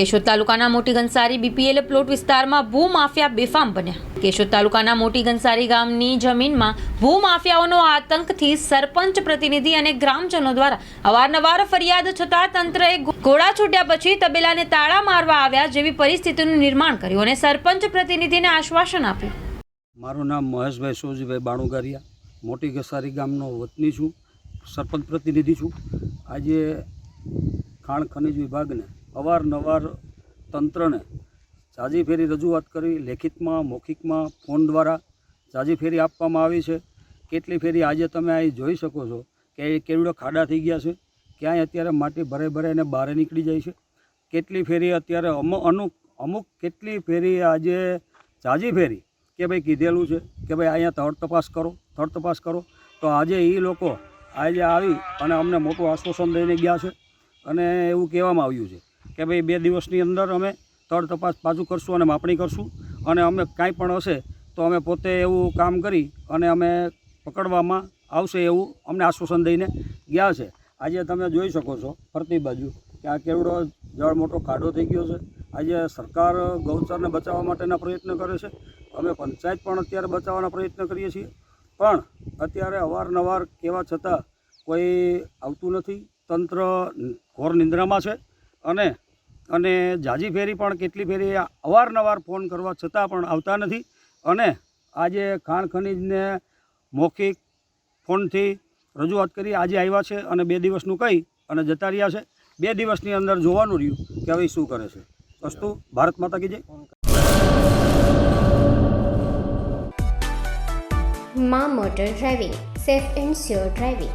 કેશોદ તાલુકાના મોટી ગંસારી BPL plot વિસ્તારમાં ભૂ માફિયા બેફામ બન્યા. કેશોદ તાલુકાના મોટી ગંસારી ગામની જમીનમાં ભૂ માફિયાઓનો આતંકથી સરપંચ પ્રતિનિધિ અને ગ્રામજનો દ્વારા અવારનવાર ફરિયાદ છતાં તંત્રએ ઘોડા છૂટ્યા પછી તબેલાને તાળા મારવા આવ્યા જેવી પરિસ્થિતિનું નિર્માણ કર્યું અને સરપંચ પ્રતિનિધિને આશ્વાસન આપ્યું. મારું નામ મહેશભાઈ સોજીભાઈ બાણુગારિયા. મોટી ગસારી ગામનો વતની છું, સરપંચ પ્રતિનિધિ છું. આજે ખાણ ખનિજ વિભાગને અવારનવાર તંત્રને જાજી ફેરી રજૂઆત કરી, લેખિતમાં, મૌખિકમાં, ફોન દ્વારા જાજી ફેરી આપવામાં આવી છે. કેટલી ફેરી આજે તમે અહીં જોઈ શકો છો કે એ કેવડો ખાડા થઈ ગયા છે, ક્યાંય અત્યારે માટી ભરે ભરાઈને બહાર નીકળી જાય છે. કેટલી ફેરી અત્યારે અમુક અમુક અમુક કેટલી ફેરી આજે જાજી ફેરી કે ભાઈ કીધેલું છે કે ભાઈ અહીંયા થર્ડ તપાસ કરો થર્ડ તપાસ કરો. તો આજે એ લોકો આજે આવી અને અમને મોટું આશ્વાસન દઈને ગયા છે અને એવું કહેવામાં આવ્યું છે. કે ભાઈ બે દિવસની અંદર અમે તળ તપાસ પાછું કરશું અને માપણી કરશું. અને અમે કાંઈ પણ હશે તો અમે પોતે એવું કામ કરી અને અમે પકડવામાં આવશે એવું અમને આશ્વાસન દઈને ગયા છે. આજે તમે જોઈ શકો છો ફરતી બાજુ કે આ કેવડો જળ મોટો કાઢો થઈ ગયો છે. આજે સરકાર ગૌચરને બચાવવા માટેના પ્રયત્ન કરે છે. અમે પંચાયત પણ અત્યારે બચાવવાના પ્રયત્ન કરીએ છીએ. પણ અત્યારે અવારનવાર કહેવા છતાં કોઈ આવતું નથી. તંત્ર ઘોર નિંદ્રામાં છે. અને અને જાજી ફેરી પણ કેટલી ફેરી અવારનવાર ફોન કરવા છતાં પણ આવતા નથી. અને આજે ખાણ ખનીજને મૌખિક ફોનથી રજૂઆત કરી, આજે આવ્યા છે અને બે દિવસનું કહી અને જતા રહ્યા છે. બે દિવસની અંદર જોવાનું રહ્યું કે હવે શું કરે છે. વસ્તુ ભારત માતા કી જય. મા motor driving, safe and sure driving.